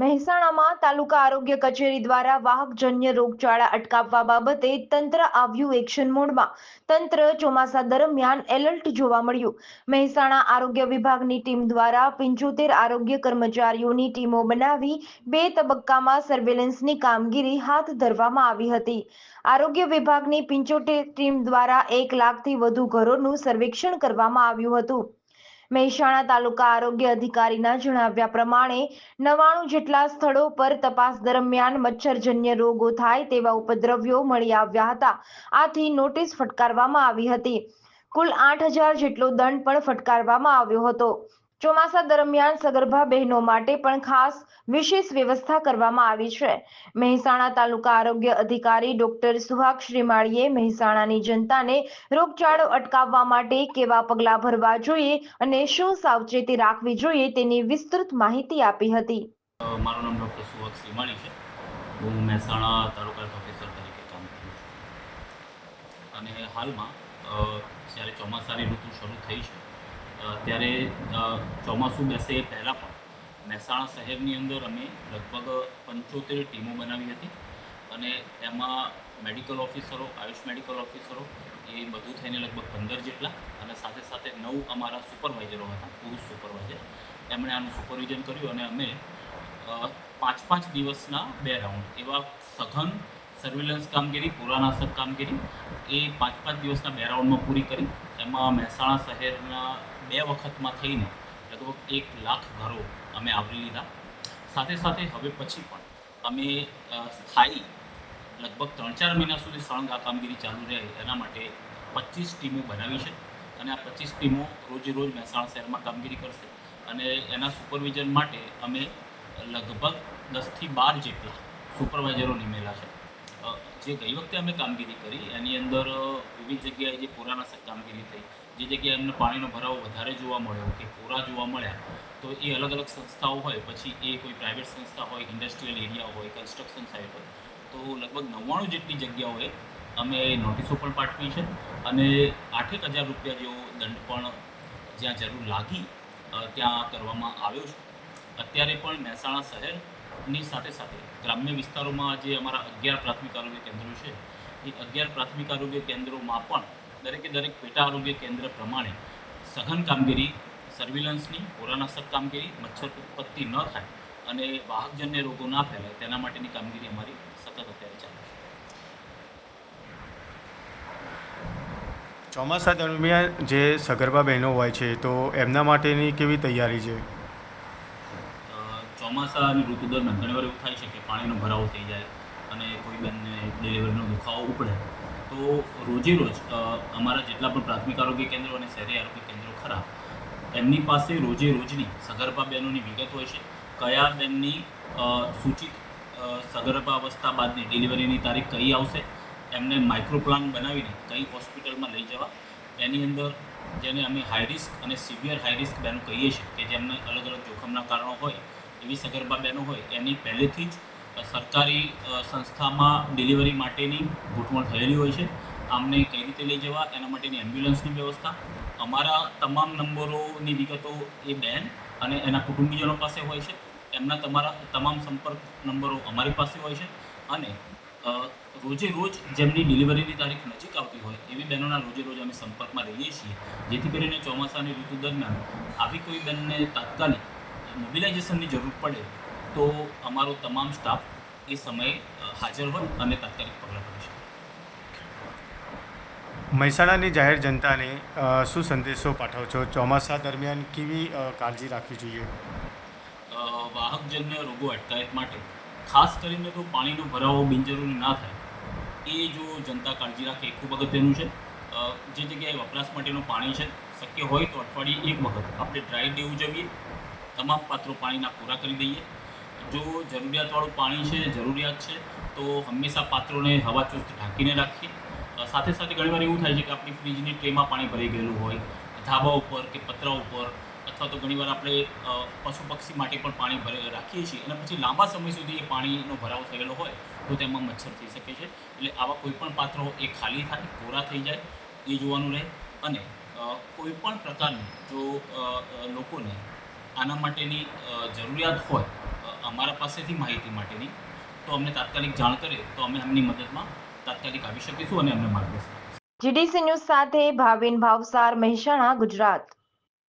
મહેસાણામાં તાલુકા આરોગ્ય કચેરી દ્વારા વાહકજન્ય રોગચાળા અટકાવવા બાબતે તંત્ર આવ્યું એક્શન મોડમાં. તંત્ર ચોમાસા દરમિયાન એલર્ટ જોવા મળ્યું. મહેસાણા આરોગ્ય વિભાગની ટીમ દ્વારા પંચોતેર આરોગ્ય કર્મચારીઓની ટીમો બનાવી બે તબક્કામાં સર્વેલન્સની કામગીરી હાથ ધરવામાં આવી હતી. આરોગ્ય વિભાગની પંચોતેર ટીમ દ્વારા એક લાખથી વધુ ઘરોનું સર્વેક્ષણ કરવામાં આવ્યું હતું. મહેસાણા તાલુકા આરોગ્ય અધિકારીના જણાવ્યા પ્રમાણે નવાણું જેટલા સ્થળો પર તપાસ દરમિયાન મચ્છરજન્ય રોગો થાય તેવા ઉપદ્રવ્યો મળી આવ્યા હતા. આથી નોટિસ ફટકારવામાં આવી હતી. કુલ આઠ હજાર જેટલો દંડ પણ ફટકારવામાં આવ્યો હતો. ચોમાસા દરમિયાન સગર્ભા બહેનો માટે પણ ખાસ વિશેષ વ્યવસ્થા કરવામાં આવી છે. મહેસાણા તાલુકા આરોગ્ય અધિકારી ડોક્ટર સુહાગ શ્રીમાળીએ મહેસાણાની જનતાને રોગચાળો અટકાવવા માટે કેવા પગલાં ભરવા જોઈએ અને શું સાવચેતી રાખવી જોઈએ તેની વિસ્તૃત માહિતી આપી હતી. મારું નામ ડોક્ટર સુહાગ શ્રીમાળી છે. હું મહેસાણા તાલુકા પ્રોફેસર તરીકે કામ કરું અને હાલમાં જ્યારે ચોમાસાની ઋતુ શરૂ થઈ છે ત્યારે ચોમાસું બેસે એ પહેલાં પણ. મહેસાણા શહેરની અંદર અમે લગભગ પંચોતેર ટીમો બનાવી હતી અને એમાં મેડિકલ ઓફિસરો, આયુષ મેડિકલ ઓફિસરો, એ બધું થઈને લગભગ પંદર જેટલા અને સાથે સાથે નવ અમારા સુપરવાઇઝરો હતા, પુરુષ સુપરવાઇઝર. એમણે આનું સુપરવિઝન કર્યું અને અમે પાંચ પાંચ દિવસના બે રાઉન્ડ એવા સઘન સર્વેલન્સ કામગીરી, પુરાનાશક કામગીરી, એ પાંચ પાંચ દિવસના બે રાઉન્ડમાં પૂરી કરી. એમાં મહેસાણા શહેરના બે વખતમાં થઈને લગભગ એક લાખ ઘરો અમે આવરી લીધા. સાથે સાથે હવે પછી પણ અમે સ્થાયી લગભગ ત્રણ ચાર મહિના સુધી સળંગ આ કામગીરી ચાલુ રહે એના માટે પચીસ ટીમો બનાવી છે અને આ પચીસ ટીમો રોજે રોજ મહેસાણા શહેરમાં કામગીરી કરશે. અને એના સુપરવિઝન માટે અમે લગભગ દસથી બાર જેટલા સુપરવાઇઝરો નિમેલા છે. જે ગઈ વખતે અમે કામગીરી કરી, એની અંદર વિવિધ જગ્યાએ જે પુરાનાશક કામગીરી થઈ, જે જગ્યાએ એમને પાણીનો ભરાવો વધારે જોવા મળ્યો કે પૂરા જોવા મળ્યા, તો એ અલગ અલગ સંસ્થાઓ હોય, પછી એ કોઈ પ્રાઇવેટ સંસ્થા હોય, ઇન્ડસ્ટ્રીયલ એરિયા હોય, કન્સ્ટ્રક્શન સાઇટ હોય, તો લગભગ નવ્વાણું જેટલી જગ્યાઓએ અમે નોટિસો પણ પાઠવી છે અને આઠેક હજાર રૂપિયા જેવો દંડ પણ જ્યાં જરૂર લાગી ત્યાં કરવામાં આવ્યો છે. અત્યારે પણ મહેસાણા શહેરની સાથે સાથે ગ્રામ્ય વિસ્તારોમાં જે અમારા અગિયાર પ્રાથમિક આરોગ્ય કેન્દ્રો છે, એ અગિયાર પ્રાથમિક આરોગ્ય કેન્દ્રોમાં પણ દરેકે દરેક પેટા આરોગ્ય કેન્દ્ર પ્રમાણે સઘન કામગીરી સર્વિલન્સની પુરાનાશક કામગીરી, મચ્છર ઉત્પત્તિ ન થાય અને વાહકજન્ય રોગો ના ફેલાય તેના માટેની કામગીરી અમારી સતત અત્યારે ચાલે છે. ચોમાસા દરમિયાન જે સગર્ભા બહેનો હોય છે, તો એમના માટેની કેવી તૈયારી છે? ચોમાસાની ઋતુ દરમિયાન ઘણીવાર એવું થાય છે કે પાણીનો ભરાવો થઈ જાય અને કોઈ બેનને ડિલિવરીનો દુખાવો ઉપડે. તો રોજે રોજ અમારા જેટલા પણ પ્રાથમિક આરોગ્ય કેન્દ્રો અને શહેરી આરોગ્ય કેન્દ્રો ખરા, એમની પાસે રોજે રોજની સગર્ભા બહેનોની વિગત હોય છે. કયા બેનની સૂચિત સગર્ભા અવસ્થા બાદની ડિલિવરીની તારીખ કઈ આવશે, એમને માઇક્રો પ્લાન બનાવીને કઈ હોસ્પિટલમાં લઈ જવા. એની અંદર જેને અમે હાઈ રિસ્ક અને સિવિયર હાઈ રિસ્ક બહેનો કહીએ છીએ કે જેમને અલગ અલગ જોખમના કારણો હોય એવી સગર્ભા બહેનો હોય, એની પહેલેથી જ સરકારી સંસ્થામાં ડિલિવરી માટેની ગોઠવણ થયેલી હોય છે. આમને કઈ રીતે લઈ જવા, એના માટેની એમ્બ્યુલન્સની વ્યવસ્થા. અમારા તમામ નંબરોની વિગતો એ બહેન અને એના કુટુંબીજનો પાસે હોય છે. એમના તમારા તમામ સંપર્ક નંબરો અમારી પાસે હોય છે. અને રોજે રોજ જેમની ડિલિવરીની તારીખ નજીક આવતી હોય, એવી બહેનોના રોજે રોજ અમે સંપર્કમાં રહીએ છીએ. જેથી કરીને ચોમાસાની ઋતુ દરમિયાન આવી કોઈ બેનને તાત્કાલિક મોબિલાઇઝેશનની જરૂર પડે તો અમારો તમામ સ્ટાફ એ સમયે હાજર હોય અને તાત્કાલિક પગલાં ભરી શકે. મહેસાણાની જાહેર જનતાને શું સંદેશો પાઠવો છો? ચોમાસા દરમિયાન કેવી કાળજી રાખવી જોઈએ? વાહકજન્ય રોગો અટકાયત માટે ખાસ કરીને તો પાણીનો ભરાવો બિનજરૂરી ના થાય એ જો જનતા કાળજી રાખે એ ખૂબ અગત્યનું છે. જે જગ્યાએ વપરાશ માટેનું પાણી છે શક્ય હોય તો અઠવાડિયે એક વખત આપણે ડ્રાય ડે ઉજવીએ તમામ પાત્રો પાણીના પૂરા કરી દઈએ. જો જરૂરિયાતવાળું પાણી છે, જરૂરિયાત છે, તો હંમેશા પાત્રોને હવાચુસ્ત ઢાંકીને રાખીએ. સાથે સાથે ઘણીવાર એવું થાય છે કે આપણી ફ્રીજની ટ્રેમાં પાણી ભરાઈ ગયેલું હોય, ધાબા ઉપર કે પતરા ઉપર, અથવા તો ઘણીવાર આપણે પશુ પક્ષી માટે પણ પાણી ભરે, રાખીએ છીએ. અને પછી લાંબા સમય સુધી એ પાણીનો ભરાવો થયેલો હોય, તો તેમાં મચ્છર થઈ શકે છે. એટલે આવા કોઈ પણ પાત્રો એ ખાલી થાય, કોરા થઈ જાય, એ જોવાનું રહે. અને કોઈપણ કોઈ પણ પ્રકારની જો લોકોને આના માટેની જરૂરિયાત હોય અમારા પાસેથી માહિતી માટેની, તો અમને તાત્કાલિક જાણ કરે, તો અમે એમની મદદમાં તાત્કાલિક આવી શકીશું અને અમને માર્ગદર્શન જીડીસી ન્યૂઝ સાથે ભાવિન ભાવસાર મહેસાણા, ગુજરાત.